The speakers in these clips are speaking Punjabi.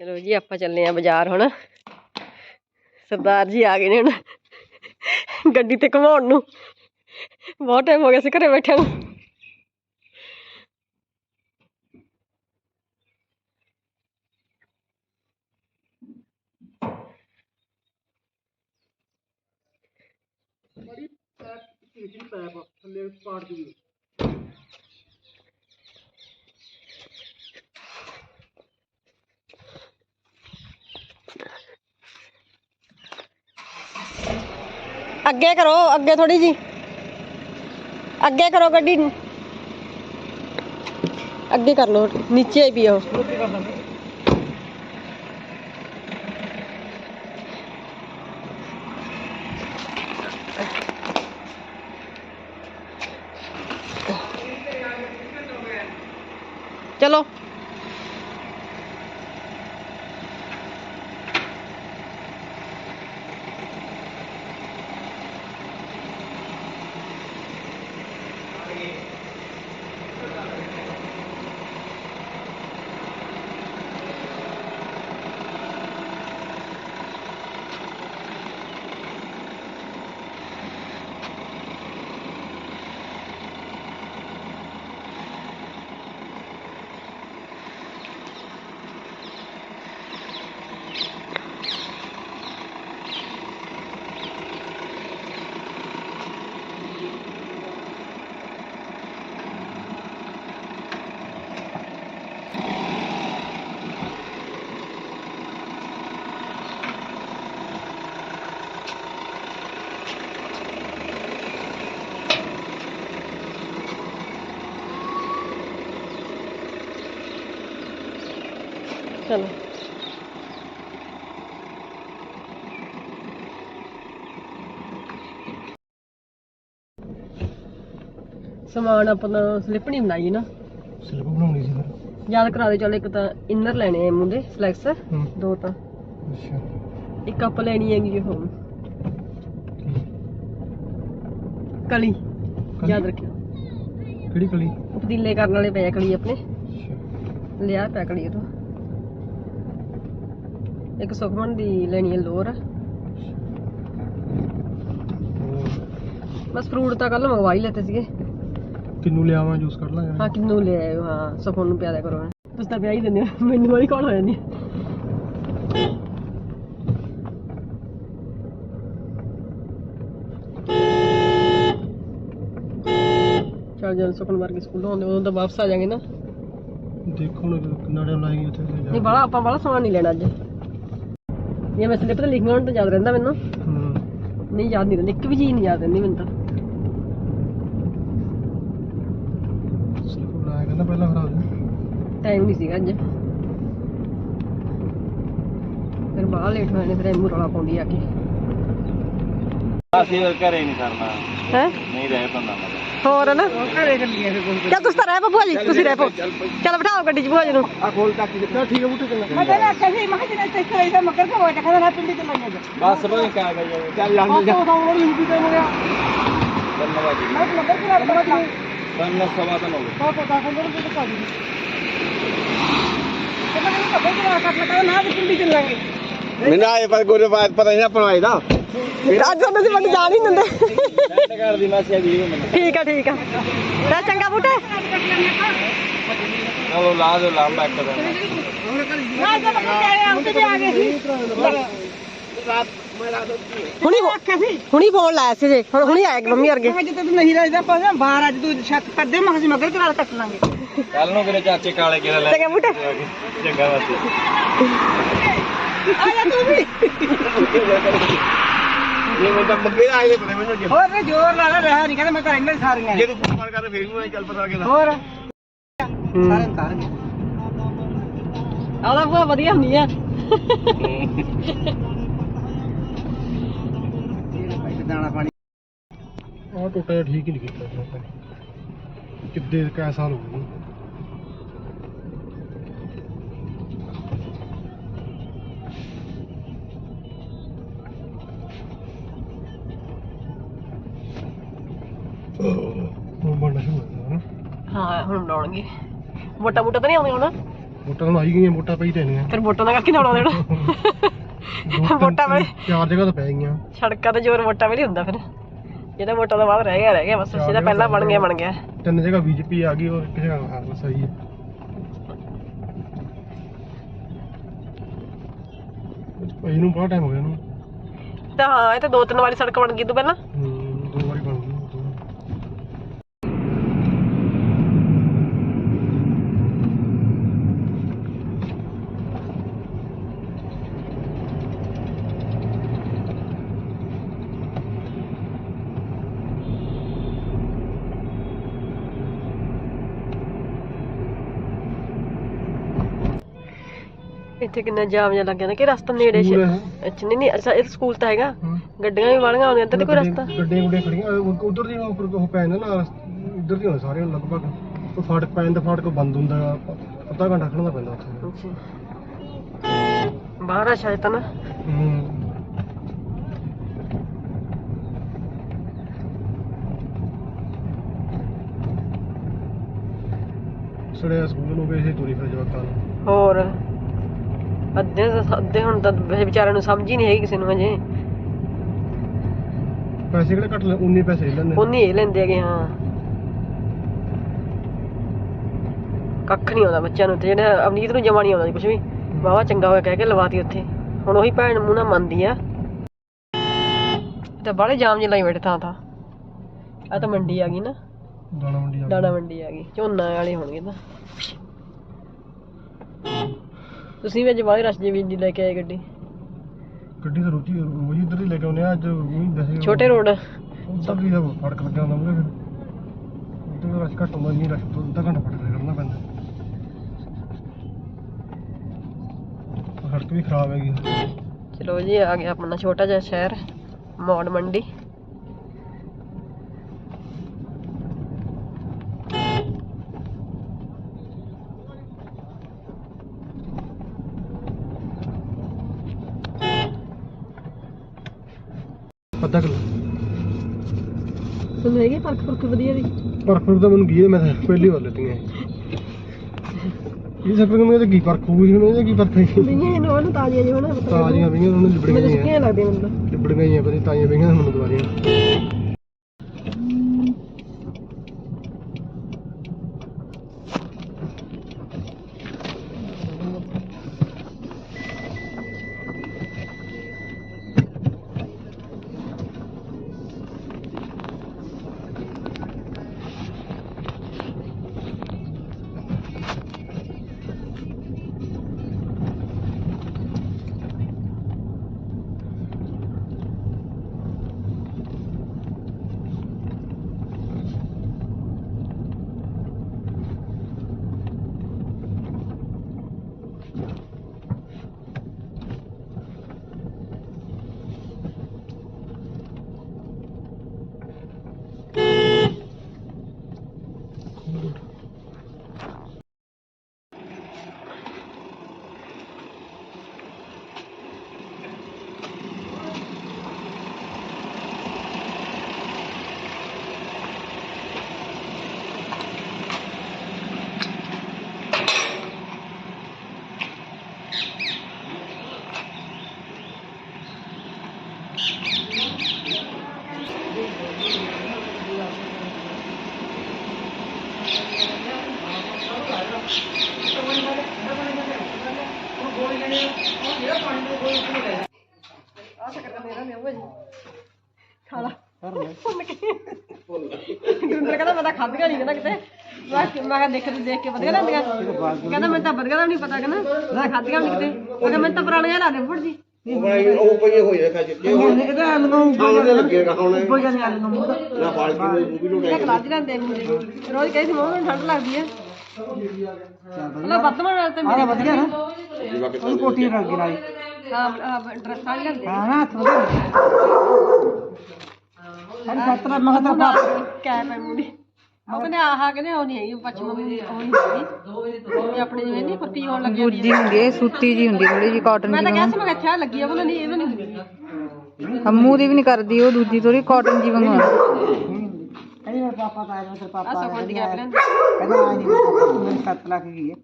ਚਲੋ ਜੀ, ਆਪਾਂ ਚੱਲੇ ਆ ਬਾਜ਼ਾਰ ਹੁਣ। ਸਰਦਾਰ ਜੀ ਆ ਗਏ ਨੇ ਹੁਣ ਗੱਡੀ ਤੇ ਘੁਮਾਉਣ ਨੂੰ। ਬਹੁਤ ਟਾਈਮ ਹੋ ਗਿਆ ਸੀ ਘਰੇ ਬੈਠਿਆਂ ਨੂੰ। ਥੱਲੇ ਪਾੜ ਦੀ ਅੱਗੇ ਕਰੋ, ਅੱਗੇ ਥੋੜੀ ਜੀ। ਅੱਗੇ ਕਰੋ ਗੱਡੀ ਅੱਗੇ ਕਰ ਲੋ ਨੀਚੇ ਵੀ ਉਹ ਰੋਟੀ ਚਲੋ। ਸਮਾਨ ਆਪਣਾ ਸਲਿੱਪ ਨਹੀਂ ਬਣਾਈ ਨਾ। ਸਲਿੱਪ ਬਣਾਉਣੀ ਸੀ ਫਿਰ। ਯਾਦ ਕਰਾ ਦੇ ਚੱਲ ਇੱਕ ਤਾਂ ਇਨਰ ਲੈਣੇ ਆ ਮੁੰਡੇ ਸਲੈਕਸ ਹੂੰ। ਦੋ ਤਾਂ। ਅੱਛਾ। ਇੱਕ ਕੱਪ ਲੈਣੀ ਹੈਗੀ ਉਹ ਕਲੀ। ਯਾਦ ਰੱਖਿਓ। ਕਿਹੜੀ ਕਲੀ? ਪਤੀਲੇ ਕਰਨ ਵਾਲੇ ਪਏ ਆ ਕਲੀ ਆਪਣੇ। ਅੱਛਾ। ਲਿਆ ਪਿਆ ਕਲੀ ਤੋਂ ਇੱਕ ਸੁਖਮਨ ਦੀ ਲੈਣੀ ਹੈ ਲੋਰ। ਬਸ ਫਰੂਟ ਤਾਂ ਕੱਲ ਮੰਗਵਾ ਹੀ ਲੈਤੇ ਸੀਗੇ। ਕਿੰਨੂੰ ਲਿਆਵਾਂ ਜੂਸ ਕੱਢ ਲਾਂਗੇ। ਹਾਂ ਕਿੰਨੂ ਲੈ ਆਇਓ ਹਾਂ ਸੁਖਮਨ ਨੂੰ ਪਿਆ ਦਿਆ ਕਰੋ ਤੁਸੀਂ ਤਾਂ ਪਿਆ ਹੀ ਦਿੰਦੇ ਹੋ ਮੈਨੂੰ ਵਾਲੀ ਕੌਣ ਹੋ ਜਾਂਦੀ ਚਲ ਜਦ ਸੁਖਨ ਵਰਗੇ ਸਕੂਲੋਂ ਆਉਂਦੇ ਉਦੋਂ ਤਾਂ ਵਾਪਸ ਆ ਜਾਾਂਗੇ ਨਾ। ਦੇਖੋ ਹੁਣ ਕਿੰਨਾ ਟਾਈਮ ਲਾਏਗੀ ਉੱਥੇ ਜਾ ਨਹੀਂ ਬਾਲਾ ਆਪਾਂ ਬਾਲਾ ਸਮਾਨ ਨਹੀਂ ਲੈਣਾ ਅੱਜ। ਜੇ ਮੈਂ ਸਲਿੱਪ ਤੇ ਲਿਖਣਾ ਹੁਣ ਤਾਂ ਯਾਦ ਰਹਿੰਦਾ ਮੈਨੂੰ। ਹੂੰ। ਨਹੀਂ ਯਾਦ ਨਹੀਂ ਰਹਿੰਦਾ। ਇੱਕ ਵੀ ਚੀਜ਼ ਨਹੀਂ ਯਾਦ ਰਹਿੰਦੀ ਮੈਨੂੰ ਤਾਂ। ਸਲਿੱਪ ਬਣਾਇਆ ਕਹਿੰਦਾ ਪਹਿਲਾਂ ਫਿਰ ਆ ਜਾ ਟਾਈਮ ਨਹੀਂ ਸੀਗਾ ਅੱਜ। ਫਿਰ ਬਾਹਰ ਲੇਟ ਹੋਏ ਨੇ ਫਿਰ ਐਮੂ ਰੌਲਾ ਪਾਉਂਦੀ ਆ ਕੇ। ਅਸੀਂ ਘਰੇ ਨਹੀਂ ਕਰਨਾ ਹੈ? ਨਹੀਂ ਰਹਿ ਪੰਦਾ ਮੈਂ। ਹੋਰ ਨਾ। ਕੋਈ ਚੱਲ ਤੁਸੀਂ ਤਾਂ ਰਹਿ ਪਓ ਭੂਆ ਜੀ ਤੁਸੀਂ ਰਹਿ ਪਓ। ਚੱਲ ਬਿਠਾਓ ਗੱਡੀ 'ਚ ਭੂਆ ਜੀ ਨੂੰ। ਆ ਖੋਲ ਤੱਕ ਜਿੱਦਾਂ ਠੀਕ ਹੈ ਬੁੱਟੇ ਚੰਗਾ ਬਸ ਬਈ ਕਾ ਗਈ ਚੱਲ ਲੰਘ ਜਾ। ਤਾਂ ਉਹ ਯੂਪੀ ਤੇ ਮੁੜਿਆ। ਧੰਨਵਾਦ ਜੀ। ਮੈਂ ਨੰਬਰ ਕਿਹੜਾ ਬੜਾ ਧੰਨ ਸਵਾ ਤਾਂ ਹੋ ਗਏ ਤਾਂ ਪਤਾ ਕੰਦਰ ਤੇ ਪਾ ਦੀ ਮੈਨੂੰ ਆਏ ਪਰ ਗੁਰੂ ਬਾਤ ਪਤਾ ਨਹੀਂ ਆਪਣਾ ਆਇਦਾ ਅੱਜ ਉਹਨਾਂ ਦੀ ਮੈਨੂੰ ਜਾਣ ਹੀ ਨਹੀਂ ਦਿੰਦੇ। ਸੈਂਡ ਕਰ ਦੀ ਮਾਸੀ ਦੀ ਮੈਨੂੰ ਠੀਕ ਆ ਠੀਕ ਆ। ਚੱਲ ਚੰਗਾ ਬੂਟੇ। ਚਲੋ ਲਾ ਦੋ ਲਾ ਮੈਂ ਕਰ ਹੁਣੀ ਹੁਣੀ ਫੋਨ ਲਾਇਆ ਸੀ ਜੇ। ਹੁਣ ਹੁਣੀ ਆਇਆ ਮੰਮੀ ਵਰਗੇ। ਨਹੀਂ ਰਹਿਦਾ ਪਰ ਬਾਹਰ ਅੱਜ ਤੂੰ ਛੱਤ ਕਰਦੇ ਮੈਂ ਅਸੀਂ ਮਗਰ ਕਰਾ ਕੱਟ ਲਾਂਗੇ। ਕੱਲ ਨੂੰ ਮੇਰੇ ਚਾਚੇ ਕਾਲੇ ਕਿਹੜਾ ਲੈ ਚੰਗਾ ਬੂਟੇ। ਚੰਗਾ ਵਾਸਤੇ ਆ ਜਾ ਤੂੰ ਵੀ। ਜੇ ਮੈਂ ਤਾਂ ਮੰਗੇ ਆਏ ਦੇ ਪਤਾ ਮੈਨੂੰ ਜੇ ਹੋਰ ਜ਼ੋਰ ਲਾ ਲਾ ਰਿਹਾ ਨਹੀਂ ਕਹਿੰਦਾ ਮੈਂ ਤਾਂ ਇੰਨੇ ਸਾਰੀਆਂ ਜੇ ਤੂੰ ਫੋਨ ਕਰ ਫੇਰ ਵੀ ਚੱਲ ਪਤਾ ਕਿਦਾ ਹੋਰ? ਸਾਰੇ ਤਾਰ ਗਏ ਆਲਾ ਭੂਆ ਵਧੀਆ ਹੁੰਦੀ ਆ। ਦਾਣਾ ਪਾਣੀ ਆ ਟੁੱਟਿਆ ਠੀਕ ਹੀ ਨਹੀਂ ਕੀਤਾ ਕਿੱਦੇ ਕਾ ਸਾਲ ਹੋ ਗਏ। ਹੁਣ ਬਣਨਾ ਸ਼ੁਰੂ ਹੋ ਗਿਆ ਨਾ। ਹਾਂ ਹੁਣ ਬਣਾਉਣਗੇ। ਮੋਟਾ ਮੋਟਾ ਤਾਂ ਨਹੀਂ ਆਉਂਦੇ ਹੁਣ? ਵੋਟਾਂ ਨੂੰ ਆਈ ਗਈਆਂ ਵੋਟਾਂ ਪਈ ਤੇ ਨਹੀਂ ਫਿਰ ਵੋਟਾਂ ਦਾ ਕਰਕੇ ਨਾ ਆਉਣਾ ਦੇਣਾ। ਵੋਟਾਂ ਵੇਲੇ ਚਾਰ ਜਗ੍ਹਾ ਤਾਂ ਪੈ ਗਈਆਂ। ਸੜਕਾਂ ਤੇ ਜ਼ੋਰ ਵੋਟਾਂ ਵੇਲੇ ਹੁੰਦਾ ਫਿਰ। ਜਿਹੜਾ ਵੋਟਾਂ ਤੋਂ ਬਾਅਦ ਰਹਿ ਗਿਆ ਰਹਿ ਗਿਆ ਬਸ। ਜਿਹਦਾ ਪਹਿਲਾਂ ਬਣ ਗਿਆ ਬਣ ਗਿਆ। ਤਿੰਨ ਜਗ੍ਹਾ ਬੀਜੇਪੀ ਆ ਗਈ ਔਰ ਇੱਕ ਜਗ੍ਹਾ ਕਾਂਗਰਸ ਆਈ ਹੈ ਇਹਨੂੰ ਬਹੁਤ ਟਾਈਮ ਹੋ ਗਿਆ ਇਹਨੂੰ। ਤਾਂ ਹਾਂ ਇਹ ਤਾਂ ਦੋ ਤਿੰਨ ਵਾਰੀ ਸੜਕ ਬਣ ਗਈ ਤੂੰ ਪਹਿਲਾਂ ਹੂੰ, ਦੋ ਵਾਰੀ ਬਣ ਗਈ ਦੋ ਇੱਥੇ ਕਿੰਨਾ ਜਾਮ ਜਿਹਾ ਲੱਗ ਜਾਂਦਾ ਕਿ ਰਸਤਾ ਨੇੜੇ ਸਕੂਲ ਚ ਹੈ। ਅੱਛਾ ਨਹੀਂ ਨਹੀਂ ਅੱਛਾ ਇਹ ਸਕੂਲ ਤਾਂ ਹੈਗਾ। ਗੱਡੀਆਂ ਵੀ ਵਾਲੀਆਂ ਆਉਂਦੀਆਂ ਇੱਧਰ ਤੇ ਕੋਈ ਰਸਤਾ? ਗੱਡੀਆਂ ਗੁੱਡੀਆਂ ਖੜੀਆਂ ਉਧਰ ਦੀ ਉੱਪਰ ਉਹ ਪੈ ਜਾਂਦਾ ਨਾ ਇੱਧਰ ਦੀ ਹੁੰਦੇ ਸਾਰੇ ਲਗਭਗ। ਉਹ ਫਾਟਕ ਪੈ ਜਾਂਦਾ ਫਾਟਕ ਬੰਦ ਹੁੰਦਾ ਅੱਧਾ ਘੰਟਾ ਖੜਨਾ ਪੈਂਦਾ ਉੱਥੇ। ਅੱਛਾ। ਬਾਹਰ ਆ ਸ਼ਾਇਦ ਤਾਂ ਨਾ। ਹੂੰ। ਸੜਿਆ ਸਕੂਲ ਨੂੰ ਵੇਸੇ ਤੁਰੀ ਫਿਰ ਜਵਾਕਾਂ ਨੂੰ। ਹੋਰ? ਅੱਧੇ ਅੱਧੇ ਹੁਣ ਤਾਂ ਵਿਚਾਰਿਆਂ ਨੂੰ ਸਮਝ ਹੀ ਨਹੀਂ ਹੈਗੀ ਕਿਸੇ ਨੂੰ ਹਜੇ। ਪੈਸੇ ਕਿਹੜੇ ਘੱਟ ਲੈ 19 ਪੈਸੇ ਲੈਂਦੇ ਉਹਨੀ ਇਹ ਲੈਂਦੇ ਹੈਗੇ ਹਾਂ। ਕੱਖ ਨਹੀਂ ਆਉਂਦਾ ਬੱਚਿਆਂ ਨੂੰ ਤੇ ਜਿਹੜਾ ਅਵਨੀਤ ਨੂੰ ਜਮਾ ਨਹੀਂ ਆਉਂਦਾ ਜੀ ਕੁਝ ਵੀ। ਵਾਵਾ ਚੰਗਾ ਹੋਇਆ ਕਹਿ ਕੇ ਲਵਾਤੀ ਉੱਥੇ। ਹੁਣ ਉਹੀ ਭੈਣ ਮੂੰਹ ਨਾਲ ਮੰਨਦੀ ਆ। ਤੇ ਬਾਹਲੇ ਜਾਮ ਜਿਹਾ ਲਾਈ ਬੈਠੇ ਥਾਂ ਥਾਂ। ਆ ਤਾਂ ਮੰਡੀ ਆ ਗਈ ਨਾ। ਦਾਣਾ ਮੰਡੀ ਆ ਦਾਣਾ ਮੰਡੀ ਆ ਗਈ। ਝੋਨਾ ਵਾਲੇ ਹੋਣਗੇ ਤਾਂ। ਤੁਸੀਂ ਵੀ ਅੱਜ ਬਾਹਲੇ ਰਸ਼ ਜੀ ਜੀ ਲੈ ਕੇ ਆਏ ਗੱਡੀ। ਗੱਡੀ ਤਾਂ ਰੋਟੀ ਰੋਜ਼ ਇੱਧਰ ਹੀ ਲੈ ਕੇ ਆਉਂਦੇ ਆ ਅੱਜ ਨਹੀਂ ਵੈਸੇ ਛੋਟੇ ਰੋਡ ਉੱਧਰ ਵੀ ਤਾਂ ਫੜਕ ਲੱਗਿਆ ਹੁੰਦਾ ਮੂਰੇ ਫਿਰ। ਉੱਧਰ ਰਸ਼ ਘੱਟ ਹੁੰਦਾ ਨਹੀਂ ਰਸ਼ ਤੋਂ ਅੱਧਾ ਘੰਟਾ ਫੜਕ ਕਰਨਾ ਪੈਂਦਾ। ਸੜਕ ਵੀ ਖਰਾਬ ਹੈਗੀ। ਚਲੋ ਜੀ ਆ ਗਿਆ ਆਪਣਾ ਛੋਟਾ ਜਿਹਾ ਸ਼ਹਿਰ ਮੌੜ ਮੰਡੀ। ਅੱਧਾ ਕਿਲੋ। ਤੁਹਾਨੂੰ ਹੈਗੀ ਪਰਖ ਪਰਖ ਵਧੀਆ ਦੀ ਪਰਖ ਪਰਖ ਤਾਂ ਮੈਨੂੰ ਕੀ ਹੈ ਮੈਂ ਤਾਂ ਪਹਿਲੀ ਵਾਰ ਲੈਤੀਆਂ ਇਹ। ਸਭ ਨੂੰ ਇਹਦੇ ਕੀ ਪਰਖ ਹੋਊਗੀ ਹੁਣ ਇਹਦੇ ਕੀ ਪਰਖ ਹੈ? ਬਈਆਂ ਇਹਨੂੰ ਉਹਨੂੰ ਤਾਜ਼ੀਆਂ ਜਿਹਾ ਨਾ ਤਾਜ਼ੀਆਂ ਪਈਆਂ ਉਹਨੂੰ ਲਿਬੜ ਮੈਨੂੰ ਗਈਆਂ ਲੱਗਦੀਆਂ ਮੈਨੂੰ ਲਿਬੜ ਗਈਆਂ ਪਤਾ ਨੀ ਤਾਜ਼ੀਆਂ ਪਈਆਂ ਤਾਂ ਮੈਨੂੰ ਦੁਬਾਰੀਆਂ। ਆ ਸ਼ਕਰ ਦਾ ਮੇਰਾ ਲਿਆਓ ਜੀ ਖਾਲਾ ਭੁੱਲ ਕਹਿੰਦਾ ਮੈਂ ਤਾਂ ਖਾਧੀਆਂ ਨਹੀਂ ਕਹਿੰਦਾ ਕਿਤੇ ਮੈਂ ਕਿਹਾ- ਮੈਂ ਕਿਹਾ ਦੇਖ ਤੇ ਦੇਖ ਕੇ ਵਧੀਆ ਲੱਗਦੀਆਂ ਕਹਿੰਦਾ ਮੈਨੂੰ ਤਾਂ ਬਰਗਰ ਦਾ ਨਹੀਂ ਪਤਾ ਕਹਿੰਦਾ ਮੈਂ ਖਾਧੀਆਂ ਨਹੀਂ ਕਿਤੇ ਉਹ ਕਹਿੰਦਾ ਮੈਨੂੰ ਤਾਂ ਪੁਰਾਣੀਆਂ ਲਾ ਦੇ ਫੁੱਟ ਜੀ ਉਹ ਭਾਈ ਉਹ ਪਈ ਹੋਈ ਹੈ ਕੱਜ ਕੇ ਹੁਣ ਉਹਦੇ ਲੱਗੇਗਾ ਹੁਣ ਨਾ ਬਾਲਟੀ ਨੂੰ ਵੀ ਇਹ ਲੁਟਾਈ ਕਲਾਜ ਲੈਂਦੇ ਮੁੰਡੇ ਰੋਜ਼ ਕਹੀ ਸੀ ਮੰਮਾ ਮੈਨੂੰ ਠੰਡ ਲੱਗਦੀ ਹੈ ਹਲਾ ਬੱਦਮਣ ਨਾਲ ਤੇ ਮੇਰੇ ਵਧੀਆ ਨਾ? ਜਿਵੇਂ ਕਿ ਕੋਟੀ ਹਾਂ ਡਰੈਸ ਲੈਂਦੇ। ਹਾਂ ਨਾ ਥੋੜਾ ਹਰ ਖਤਰਾ ਮਗਰ ਕੈਪ ਹੈ ਮੁੰਡੀ ਉਹ ਕਹਿੰਦੇ ਆਹ ਕਹਿੰਦੇ ਉਹ ਨਹੀਂ ਹੈਗੀ ਪੱਛਮ ਦੀ ਉਹ ਨਹੀਂ ਹੈਗੀ। ਉਹ ਆਪਣੇ ਜਿਵੇਂ ਨਹੀਂ ਪੱਤੀ ਹੋਣ ਲੱਗੀ ਹੁੰਦੀ ਦੂਜੀ ਹੁੰਦੀ ਹੈ ਸੁੱਤੀ ਜੀ ਹੁੰਦੀ ਥੋੜੀ ਜੀ ਕਾਟਨ ਮੈਂ ਜੀ ਤਾਂ ਕਿਹਾ ਸੀ ਮੈਂ ਕਿਹਾ ਅੱਛਾ ਲੱਗੀ ਆ ਉਹਨਾਂ ਨਹੀਂ ਇਹਨਾਂ ਨਹੀਂ ਹੁੰਦੀ। ਹੰਮੂ ਦੀ ਵੀ ਨਹੀਂ ਕਰਦੀ ਉਹ ਦੂਜੀ ਥੋੜੀ ਕਾਟਨ ਜੀ ਵਾਂਗੂ ਪਾਪਾ ਤਾਂ ਪਾਪਾ ਕਹਿੰਦਾ ਆ ਨਹੀਂ ਮੇਰੇ 7 ਲੱਖ ਗਈ ਹੈ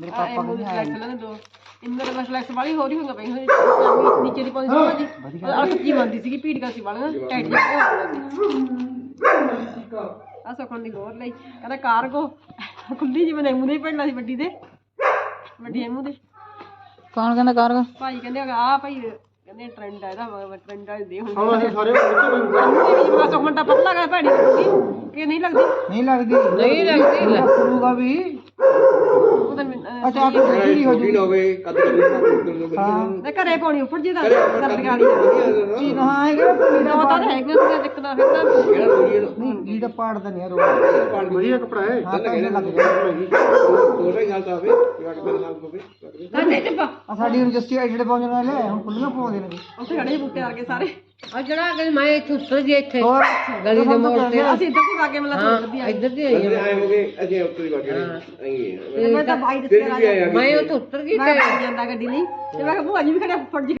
ਮੇਰੇ ਪਾਪਾ ਨੂੰ। ਸਿਲੈਕਟ ਲੈਣੇ ਦੋ। ਇੰਦਰ ਦਾ ਸਿਲੈਕਟ ਵਾਲੀ ਹੋਰ ਹੀ ਹੋਗਾ ਪਈ ਹੋਈ ਨੀਚੇ ਦੀ ਪਾਉਂਦੀ ਸੀ ਭਾਜੀ ਆ ਸੱਚੀ ਮੰਦੀ ਸੀਗੀ ਭੀੜੀਆਂ ਸੀ ਵਾਲੀਆਂ ਟਾਈਟ ਜਿਹਾ ਹੋ ਗਿਆ ਆ ਸਖਣ ਦੀ ਲੋਰ ਲਈ। ਕਹਿੰਦਾ ਕਾਰਗੋ ਖੁੱਲੀ ਜਿਵੇਂ ਨੇਮੂ ਦੇ ਪੈਣਾ ਸੀ ਵੱਡੀ ਦੇ। ਵੱਡੀ ਨੇਮੂ ਦੇ। ਕੌਣ ਕਹਿੰਦਾ ਕਰ ਭਾਈ ਕਹਿੰਦੇ ਆ ਭਾਈ ਕਹਿੰਦੇ ਟ੍ਰੈਂਡ ਆ ਇਹਦਾ ਟ੍ਰੈਂਡ ਆ ਦੇ ਹੁਣ। ਹੁਣ ਅਸੀਂ ਸਾਰੇ ਬੱਚੇ ਨੂੰ ਨੇਮੂ ਦੇ ਪਤਲਾ ਗਾ ਭੈੜੀ ਲੱਗਦੀ? ਇਹ ਨਹੀਂ ਲੱਗਦੀ? ਨਹੀਂ ਲੱਗਦੀ। ਨਹੀਂ ਲੱਗਦੀ। ਕਰੂਗਾ ਵੀ। ਉਹ ਤਾਂ ਮੈਨੂੰ, ਅਹ, ਅੱਛਾ ਆਪ ਜਿਹੜੀ ਹੋ ਨਾ ਹੋਵੇ ਕੱਦ ਕੱਦ ਤੇ ਘਰੇ ਪਾਉਣੀ ਉੱਪਰ ਜੀ ਦਾ ਸਰਦ ਦਾ ਚੀਨ ਹਾਂ ਹੈਗਾ ਉਹ ਤਾਂ ਹੈਗਾ ਸੀਗਾ ਦਿੱਕਦਾ ਫਿਰ ਤਾਂ ਜਿਹੜਾ ਰੋਜੀ ਨਹੀਂ ਗੀੜਾ ਪਾੜਦਾ ਨਹੀਂ ਰੋਜ਼। ਵਧੀਆ ਕੱਪੜਾ ਹੈ ਹਾਂ ਤਾਂ ਇਹ ਲੱਗ ਗਿਆ ਗੱਲ ਤਾਂ ਜਵਾਕ ਹੋਵੇ ਆ ਸਾਡੀ ਰਜਿਸਟਰੀ ਐਡਿਟ ਪਾਉਣ ਵਾਲੇ ਹੁਣ ਖੁੱਲੀਆਂ ਪਾਉਂਦੇ ਨੇ। ਉੱਥੇ ਖੜੇ ਸੀ ਬੂਟੇ ਵਰਗੇ ਸਾਰੇ। ਆ ਜਿਹੜਾ ਅਗਰ ਮੈਂ ਇੱਥੇ ਉੱਤਰ ਜੀ ਇੱਥੇ ਹੋਰ ਗਲੀ ਦੇ ਮੋੜ ਤੇ। ਅਸੀਂ ਇੱਧਰ ਦੀ ਵਾਗੇ ਮਤਲਬ ਹਾਂ ਇੱਧਰ ਦੀ ਆਈ ਅਸੀਂ ਆਏ ਹੋਗੇ ਅਸੀਂ ਉੱਤਰੀ ਬਾਗੇ ਆਏਗੇ ਤੇ ਮੈਂ ਤਾਂ ਬਾਈ ਆਇਆ ਮੈਂ ਉੱਥੇ ਉੱਤਰ ਗਈ ਮੈਂ ਬਣ ਜਾਂਦਾ ਗੱਡੀ ਲਈ। ਤੇ ਮੈਂ ਕਿਹਾ ਭੂਆ ਜੀ ਵੀ ਖੜੇ ਫੁੱਟ ਜੀ।